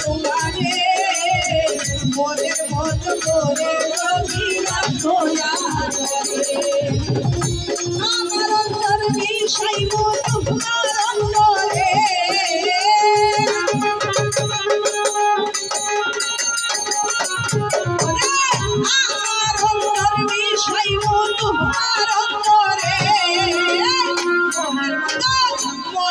তোমারে মনের মতো করে রবিরা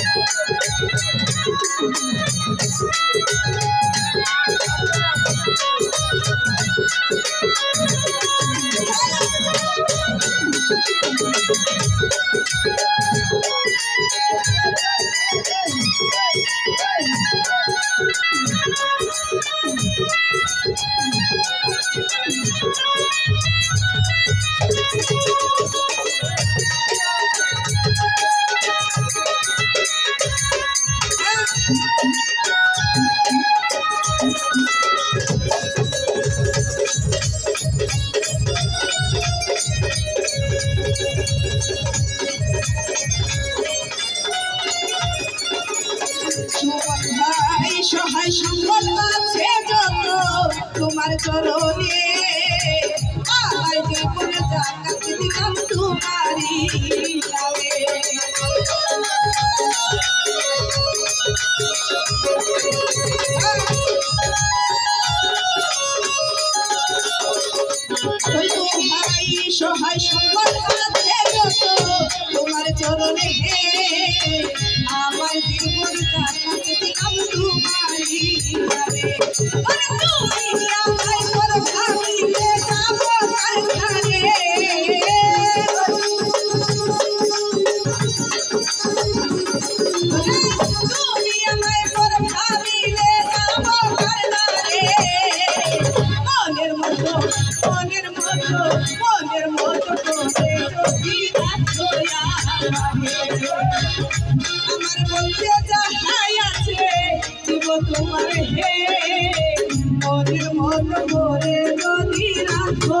মনের সহায় সম্পদ আছে তোমার চরণে সহায় সম্পদ আমার বলতে যাহাই আছে দিব তোমার হে মনের মন করে যদি রাখো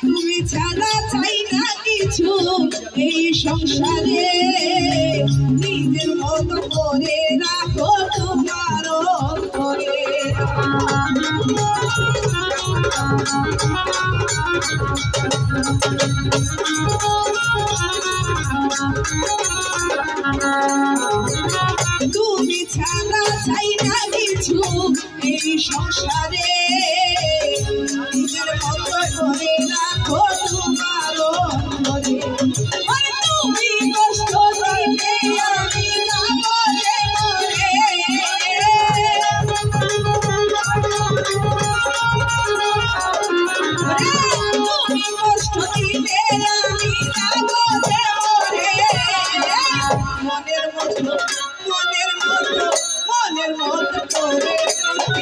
তুমি ছাড়া চাই না এই সংসারে নিজের মতো করে রাখো করে তুমি না কিছু এই সংসারে নিজের মতো করে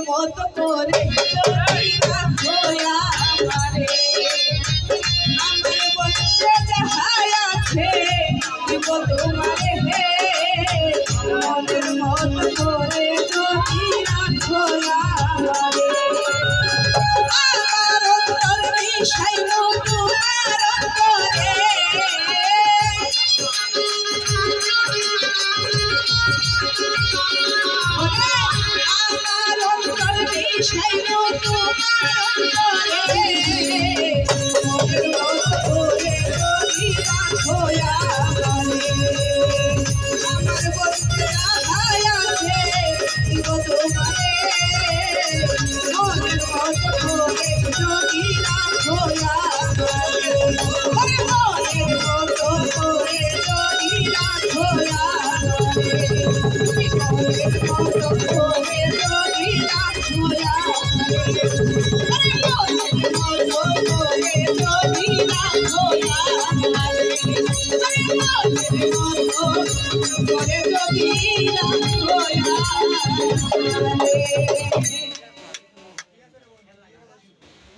মতো করে Oh, yeah.